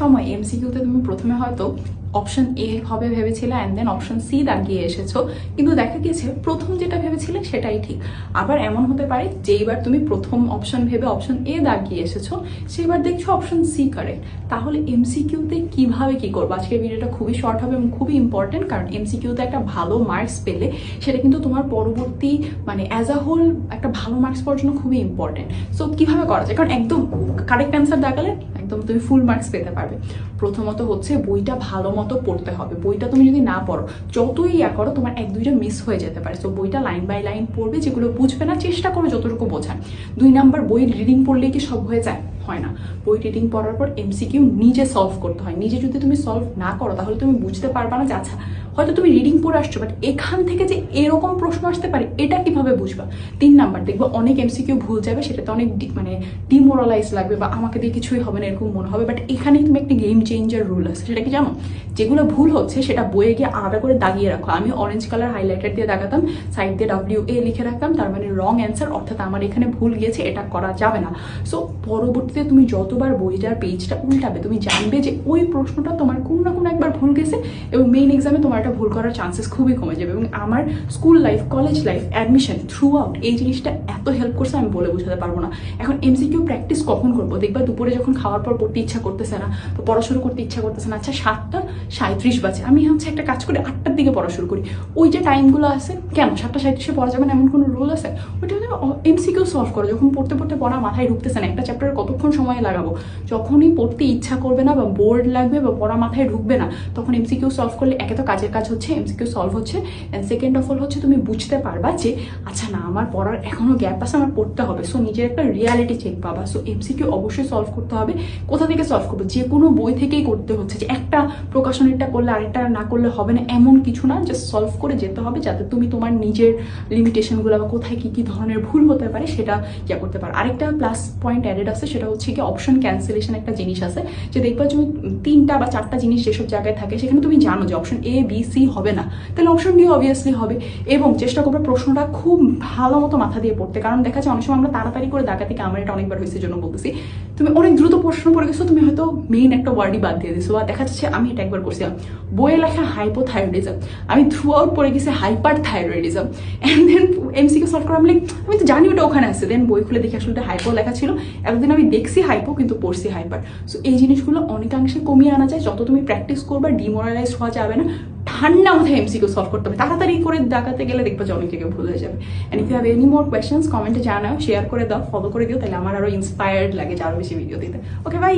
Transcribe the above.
সময় এমসিকিউতে তুমি প্রথমে হয়তো অপশন এ হবে ভেবেছিলে অ্যান্ড দেন অপশন সি দাগিয়ে এসেছ। কিন্তু দেখা গিয়েছে প্রথম যেটা ভেবেছিলে সেটাই ঠিক। আবার এমন হতে পারে যে এইবার তুমি প্রথম অপশন ভেবে অপশন এ দাগিয়ে এসেছ সেইবার দেখছ অপশন সি কারেক্ট তাহলে এমসিকিউতে কীভাবে কি করব? আজকের ভিডিওটা খুবই শর্ট হবে এবং খুবই ইম্পর্টেন্ট কারণ এমসিকিউতে একটা ভালো মার্কস পেলে সেটা কিন্তু তোমার পরবর্তী মানে অ্যাজ আ হোল একটা ভালো মার্কস পাওয়ার জন্য খুবই ইম্পর্টেন্ট সো কীভাবে করা যায়? কারণ একদম কারেক্ট অ্যান্সার দেখালে একদম তুমি ফুল মার্কস পেতে পারবে। প্রথমত হচ্ছে বইটা ভালো মতো পড়তে হবে। বইটা তুমি যদি না পড়ো, যতই ইয়া করো, তোমার এক দুইটা মিস হয়ে যেতে পারে। তো বইটা লাইন বাই লাইন পড়বে, যেগুলো বুঝবে না, চেষ্টা করো যতটুকু বোঝার। দুই নাম্বার বই রিডিং পড়লে কি সব হয়ে যায়? হয় না। বই রিডিং পড়ার পর এমসিকিউ নিজে সলভ করতে হয়। নিজে যদি তুমি সলভ না করো, তাহলে তুমি বুঝতে পারবা না যে আচ্ছা হয়তো তুমি রিডিং পড়ে আসছো বাট এখান থেকে যে এরকম প্রশ্ন আসতে পারে, এটা কীভাবে বুঝবা? তিন নাম্বার, দেখব অনেক এমসিকিউ ভুল যাবে, সেটাতে অনেক মানে ডিমোরালাইজ লাগবে বা আমাকে দিয়ে কিছুই হবে না, এরকম মনে হবে বাট এখানে তুমি একটা গেম চেঞ্জার রুল আছে, সেটা কি জানো? যেগুলো ভুল হচ্ছে, সেটা বইয়ে গিয়ে আলাদা করে দাগিয়ে রাখো। আমি অরেঞ্জ কালার হাইলাইটার দিয়ে দাগাতাম সাইড দিয়ে ডাব্লিউ এ লিখে রাখতাম, তার মানে রং অ্যান্সার অর্থাৎ আমার এখানে ভুল গিয়েছে, এটা করা যাবে না। সো পরবর্তীতে তুমি যতবার বইটার পেজটা উল্টাবে, তুমি জানবে যে ওই প্রশ্নটা তোমার কোনো না কোনো একবার ভুল গেছে এবং মেইন এক্সামে তোমার একটা ভুল করার চান্সেস খুবই কমে যাবে এবং আমার school life college life admission throughout এই জিনিসটা এত হেল্প করছে আমি বলে বোঝাতে পারব না। এখন এমসিকিউ প্র্যাকটিস কখন করব? দেখবা দুপুরে যখন খাওয়ার পর পড়তে ইচ্ছা করতেছে না বা পড়া শুরু করতে ইচ্ছা করতেছে না। আচ্ছা সাতটা সাঁত্রিশ বাজে। আমি হচ্ছে একটা কাজ করি, আটটার দিকে পড়া শুরু করি। ওই যে টাইমগুলো আছে, কেন? সাতটা সাঁত্রিশে পড়া যাবে না এমন কোনো রুল আছে? ওইটা হচ্ছে এমসিকিউ সলভ করো। যখন পড়তে পড়তে পড়া মাথায় ঢুকতেছে না, একটা চ্যাপ্টারে কতক্ষণ সময় লাগাবো? যখনই পড়তে ইচ্ছা করবে না বা বোর্ড লাগবে বা পড়া মাথায় ঢুকবে না, তখন এমসিকিউ সলভ করলে একে তো কাজের কাজ হচ্ছে এমসিকিউ সলভ হচ্ছে। অ্যান্ড সেকেন্ড অফ অল হচ্ছে, তুমি বুঝতে পারবা যে আচ্ছা না, আমার পড়ার এখনও গ্যাপ আছে আমার পড়তে হবে। সো নিজের একটা রিয়ালিটি চেক পাবা। সো এমসিকিউ অবশ্যই সলভ করতে হবে। কোথা থেকে সলভ করব? যে কোনো বই থেকেই করতে হচ্ছে যে একটা প্রকাশনীরটা করলে আরেকটা না করলে হবে না, এমন কিছু না। জাস্ট সলভ করে যেতে হবে যাতে তুমি তোমার নিজের লিমিটেশনগুলো বা কোথায় কী কী ধরনের ভুল হতে পারে সেটা ইয়া করতে পারো। আরেকটা প্লাস পয়েন্ট অ্যাডেড আছে, সেটা হচ্ছে কি অপশন ক্যান্সেলেশন একটা জিনিস আছে। যে দেখবা তুমি তিনটা বা চারটা জিনিস যেসব জায়গায় থাকে, সেখানে তুমি জানো যে অপশন এ বি সি হবে না। তাহলে অপশন ডি অবভিয়াসলি হবে। এবং চেষ্টা করবে প্রশ্নটা খুব ভালো মতো মাথা দিয়ে পড়তে। কারণ দেখা যায় অনেক সময় আমরা তাড়াতাড়ি করে দেখা থেকে এটা অনেকবার হয়েছে জন্য বলতেছি। তুমি অনেক দ্রুত প্রশ্ন পড়ে গেছো, তুমি হয়তো মেইন একটা ওয়ার্ডই বাদ দিয়ে দিছো বা দেখা যাচ্ছে আমি এটা একবার করছিলাম বইয়ে লেখা হাইপোথাইরয়েডিজম আমি থ্রু আউট পড়ে গেছি হাইপার থাইরয়েডিজম অ্যান্ড দেন এমসিকে সলভ করা আমি আমি তো জানি ওটা ওখানে আছে। দেন বই খুলে দেখি আসলে হাইপো লেখা ছিল। একদিন আমি দেখছি হাইপো কিন্তু পড়ছি হাইপার সো এই জিনিসগুলো অনেকাংশে কমিয়ে আনা যায়। যত তুমি প্র্যাকটিস করবে ডিমোরালাইজ হওয়া যাবে না। ঠান্ডা মাথায় এমসিকিউ সলভ করতে হবে। তাড়াতাড়ি করে দেখাতে গেলে দেখবে যে অনেক জায়গায় ভুল হয়ে যাবে। And if you have any more questions কমেন্টে জানাও শেয়ার করে দাও ফলো করে দিও, তাহলে আমার আরও ইন্সপায়ার্ড লাগে যে আরও বেশি ভিডিও দিতে। Okay bye